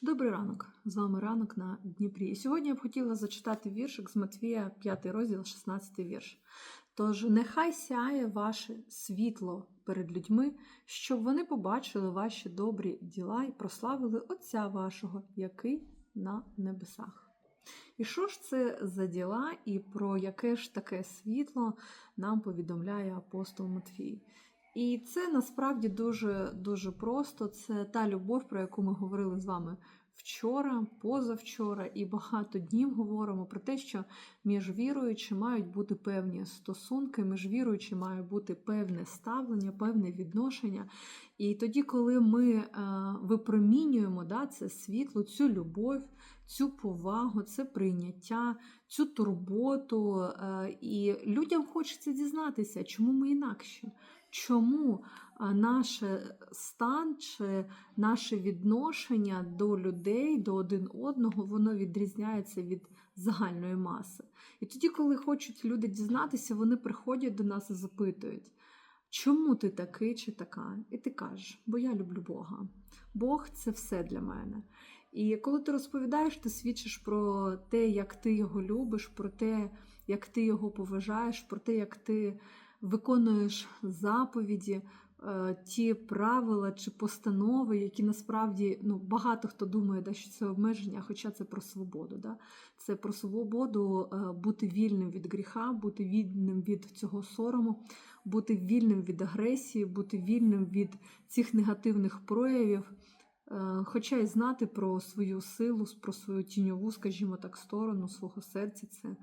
Добрий ранок! З вами ранок на Дніпрі. І сьогодні я б хотіла зачитати віршик з Матвія, 5 розділ, 16 вірш. Тож нехай сяє ваше світло перед людьми, щоб вони побачили ваші добрі діла і прославили Отця вашого, який на небесах. І що ж це за діла, і про яке ж таке світло нам повідомляє апостол Матвій? І це насправді дуже дуже просто. Це та любов, про яку ми говорили з вами вчора, позавчора, і багато днів говоримо про те, що між віруючими мають бути певні стосунки, між віруючими має бути певне ставлення, певне відношення. І тоді, коли ми е, випромінюємо да, це світло, цю любов, цю повагу, це прийняття, цю турботу, е, і людям хочеться дізнатися, чому ми інакші. Чому наш стан чи наше відношення до людей, до один одного, воно відрізняється від загальної маси. І тоді, коли хочуть люди дізнатися, вони приходять до нас і запитують, чому ти такий чи така? І ти кажеш, бо я люблю Бога. Бог це все для мене. І коли ти розповідаєш, ти свідчиш про те, як ти його любиш, про те, як ти його поважаєш, про те, як ти виконуєш заповіді, е, ті правила чи постанови, які насправді ну, багато хто думає, да, що це обмеження, хоча це про свободу. Да? Це про свободу е, бути вільним від гріха, бути вільним від цього сорому, бути вільним від агресії, бути вільним від цих негативних проявів. Е, хоча й знати про свою силу, про свою тіньову, скажімо так, сторону свого серця, це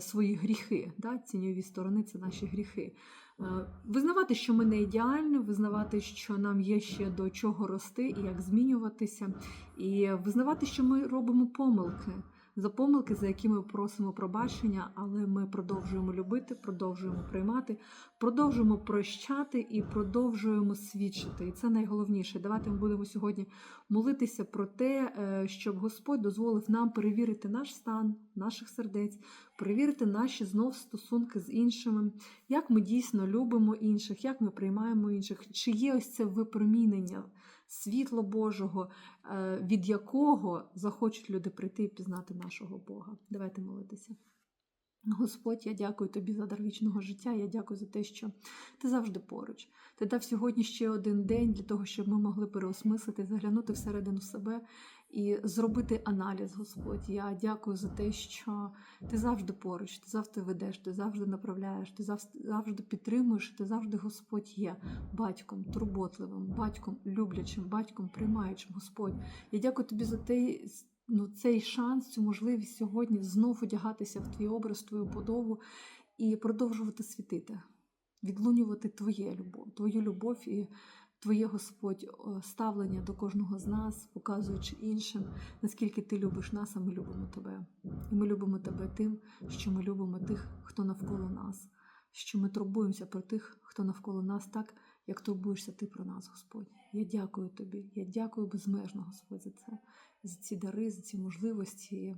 свої гріхи. Да? Тіньові сторони це наші гріхи. Е, визнавати, що ми не ідеальні, визнавати, що нам є ще до чого рости і як змінюватися, і визнавати, що ми робимо помилки. За помилки, за які ми просимо пробачення, але ми продовжуємо любити, продовжуємо приймати, продовжуємо прощати і продовжуємо свідчити. І це найголовніше. Давайте ми будемо сьогодні молитися про те, е, щоб Господь дозволив нам перевірити наш стан, наших сердець, перевірити наші знов стосунки з іншими, як ми дійсно любимо інших, як ми приймаємо інших, чи є ось це випромінення світло Божого, е, від якого захочуть люди прийти і пізнати нашого Бога. Давайте молитися. Господь, я дякую тобі за дар вічного життя. Я дякую за те, що ти завжди поруч. Ти дав сьогодні ще один день для того, щоб ми могли переосмислити, заглянути всередину себе і зробити аналіз, Господь. Я дякую за те, що ти завжди поруч, ти завжди ведеш, ти завжди направляєш, ти завжди підтримуєш, ти завжди Господь є батьком, турботливим, батьком люблячим, батьком приймаючим, Господь. Я дякую тобі за те ну, цей шанс, цю можливість сьогодні знов одягатися в твій образ, твою подобу і продовжувати світити, відлунювати твоє любов, твою любов і твоє Господь ставлення до кожного з нас, показуючи іншим, наскільки ти любиш нас, а ми любимо тебе. І ми любимо тебе тим, що ми любимо тих, хто навколо нас, що ми турбуємося про тих, хто навколо нас так, як турбуєшся ти про нас, Господь. Я дякую тобі. Я дякую безмежно, Господь, за це за ці дари, за ці можливості,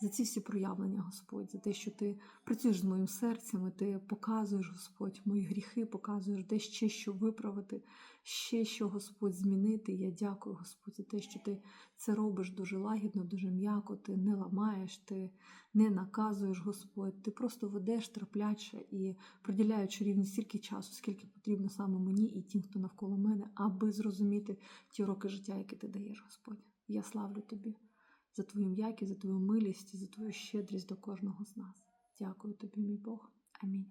за ці всі проявлення, Господь, за те, що ти працюєш з моїм серцем, і ти показуєш, Господь, мої гріхи, показуєш де ще що виправити, ще що Господь змінити. Я дякую, Господь, за те, що ти це робиш дуже лагідно, дуже м'яко, ти не ламаєш, ти не наказуєш, Господь, ти просто ведеш терпляче і приділяючи рівні стільки часу, скільки потрібно саме мені і тим, хто навколо мене, аби зрозуміти ті роки життя, які ти даєш, Господь. Я славлю тобі за твою м'якість, за твою милість за твою щедрість до кожного з нас. Дякую тобі, мій Бог. Амінь.